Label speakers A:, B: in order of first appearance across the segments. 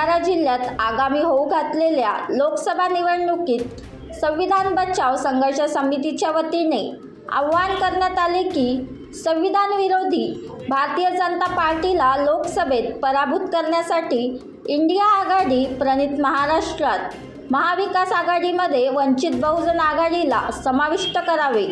A: भंडारा जिल्ह्यात आगामी होऊ घातलेल्या लोकसभा निवडणुकीत संविधान बचाव संघर्ष समितीच्या वतीने आव्हान करण्यात आले की संविधान विरोधी भारतीय जनता पार्टीला लोकसभेत पराभूत करण्यासाठी इंडिया आघाडी प्रणित महाराष्ट्रात महाविकास आघाडीमध्ये वंचित बहुजन आघाडीला समाविष्ट करावे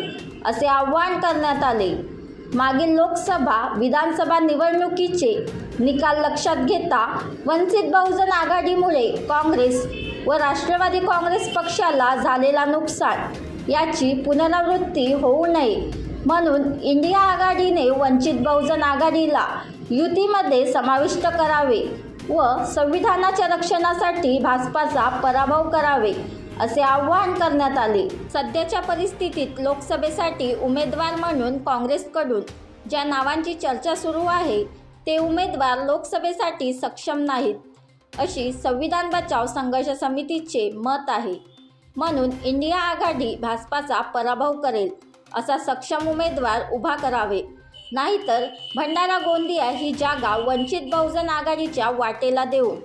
A: असे आवाहन करण्यात आले. मागील लोकसभा विधानसभा निवडणुकीचे निकाल लक्षात घेता वंचित बहुजन आघाडीमुळे काँग्रेस व राष्ट्रवादी काँग्रेस पक्षाला झालेला नुकसान याची पुनरावृत्ती होऊ नये म्हणून इंडिया आघाडीने वंचित बहुजन आघाडीला युतीमध्ये समाविष्ट करावे व संविधानाच्या रक्षणासाठी भाजपाचा पराभव करावे असे आवाहन करण्यात आले. सध्याच्या परिस्थितीत लोकसभेसाठी उमेदवार म्हणून काँग्रेसकडून ज्या नावांची चर्चा सुरू आहे ते उमेदवार लोकसभेसाठी सक्षम नाहीत अशी संविधान बचाव संघर्ष समितीचे मत आहे. म्हणून इंडिया आघाडी भाजपाचा पराभव करेल असा सक्षम उमेदवार उभा करावे. नाहीतर भंडारा गोंदिया ही जागा वंचित बहुजन आघाडीच्या वाटेला देऊन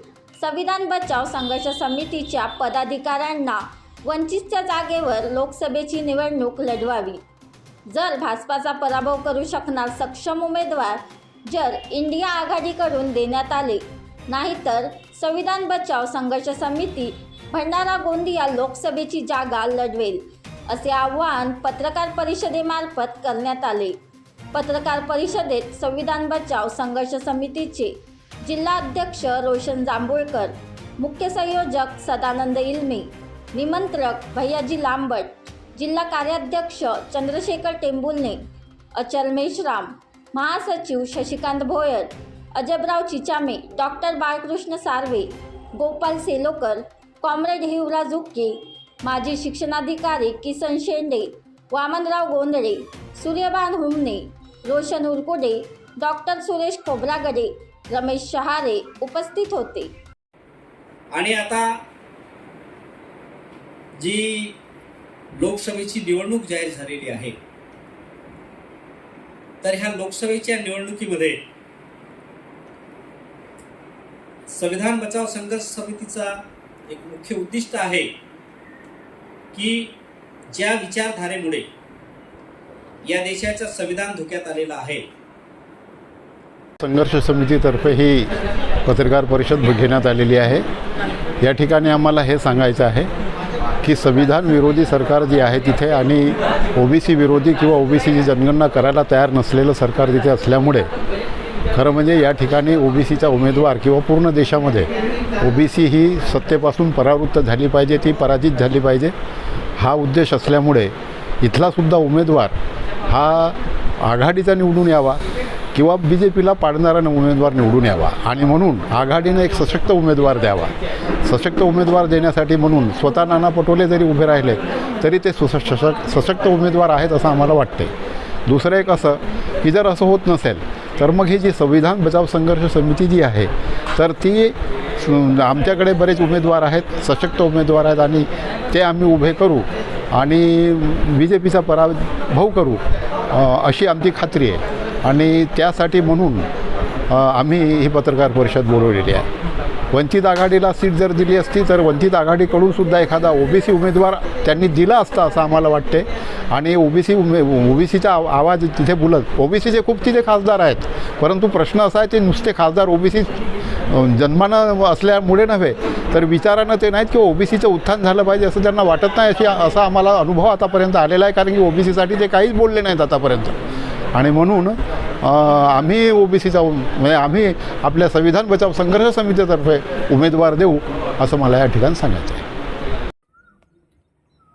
A: संविधान बचाव संघर्ष समितीच्या पदाधिकाऱ्यांना वंचितच्या जागेवर लोकसभेची निवडणूक लढवावी. जर भाजपाचा पराभव करू शकणार सक्षम उमेदवार जर इंडिया आघाडीकडून देण्यात आले नाहीतर संविधान बचाव संघर्ष समिती भंडारा गोंदिया लोकसभेची जागा लढवेल असे आवाहन पत्रकार परिषदेमार्फत करण्यात आले. पत्रकार परिषदेत संविधान बचाव संघर्ष समितीचे जिल्हाध्यक्ष रोशन जांभूळकर मुख्य संयोजक सदानंद इल्मे निमंत्रक भैयाजी लांबट जिल्हा कार्याध्यक्ष चंद्रशेखर टेंबुलने अचल मेश्राम महासचिव शशिकांत भोयर अजबराव चिचामे डॉक्टर बाळकृष्ण सार्वे गोपाल सेलोकर कॉम्रेड हिवराज उक्के माजी शिक्षणाधिकारी किसन शेंडे वामनराव गोंधळे सूर्यभान हुमने रोशन उरकुडे डॉक्टर सुरेश खोब्रागडे रमेश शहारे उपस्थित होते.
B: आणि आता जी लोकसभेची निवडणूक जाहीर झालेली आहे तर ह्या लोकसभेच्या निवडणुकीमध्ये संविधान बचाव संघर्ष समितीचा एक मुख्य उद्दिष्ट आहे की ज्या विचारधारेमुळे या देशाचं संविधान धोक्यात आलेलं आहे
C: संघर्ष समितीतर्फे ही पत्रकार परिषद घेण्यात आलेली आहे. या ठिकाणी आम्हाला हे सांगायचं आहे की संविधान विरोधी सरकार जे आहे तिथे आणि ओबीसी विरोधी किंवा ओबीसीची जनगणना करायला तयार नसलेलं सरकार तिथे असल्यामुळे खरं म्हणजे या ठिकाणी ओबीसीचा उमेदवार किंवा पूर्ण देशामध्ये ओबीसी ही सत्तेपासून परावृत्त झाली पाहिजे ती पराजित झाली पाहिजे. हा उद्देश असल्यामुळे इथलासुद्धा उमेदवार हा आघाडीचा निवडून यावा किंवा बी जे पीला पाडणारा उमेदवार निवडून यावा. आणि म्हणून आघाडीनं एक सशक्त उमेदवार द्यावा. सशक्त उमेदवार देण्यासाठी म्हणून स्वतः नाना पटोले जरी उभे राहिले तरी ते सुस सशक्त उमेदवार आहेत असं आम्हाला वाटते दुसरं एक असं की जर असं होत नसेल तर मग ही जी संविधान बचाव संघर्ष समिती जी आहे तर ती आमच्याकडे बरेच उमेदवार आहेत सशक्त उमेदवार आहेत आणि ते आम्ही उभे करू आणि बी जे पीचा पराभव करू अशी आमची खात्री आहे. आणि त्यासाठी म्हणून आम्ही ही पत्रकार परिषद बोलवलेली आहे. वंचित आघाडीला सीट जर दिली असती तर वंचित आघाडीकडून सुद्धा एखादा ओबीसी उमेदवार त्यांनी दिला असता असं आम्हाला वाटते. आणि ओबीसी उमे ओबीसीचा आवाज तिथे बोलत ओबीसीचे खूप तिथे खासदार आहेत परंतु प्रश्न असा आहे ते नुसते खासदार ओबीसी जन्मानं असल्यामुळे नव्हे तर विचारानं ते नाहीत की ओबीसीचं उत्थान झालं पाहिजे असं त्यांना वाटत नाही अशी असा आम्हाला अनुभव आतापर्यंत आलेला आहे कारण की ओबीसीसाठी ते काहीच बोलले नाहीत आतापर्यंत. आणि म्हणून अ, आम्ही ओबीसीचा म्हणजे आम्ही आपल्या संविधान बचाव संघर्ष समितीतर्फे उमेदवार देऊ असं मला या ठिकाणी सांगायचं आहे.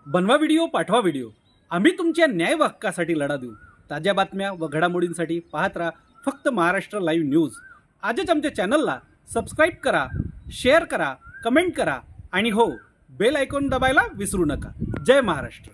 D: बनवा व्हिडिओ पाठवा व्हिडिओ. आम्ही तुमच्या न्याय हक्कासाठी लढा देऊ. ताज्या बातम्या व घडामोडींसाठी पाहत राहा फक्त महाराष्ट्र लाईव्ह न्यूज. आजच आमच्या चॅनलला सबस्क्राईब करा शेअर करा कमेंट करा आणि हो बेल आयकॉन दबायला विसरू नका. जय महाराष्ट्र.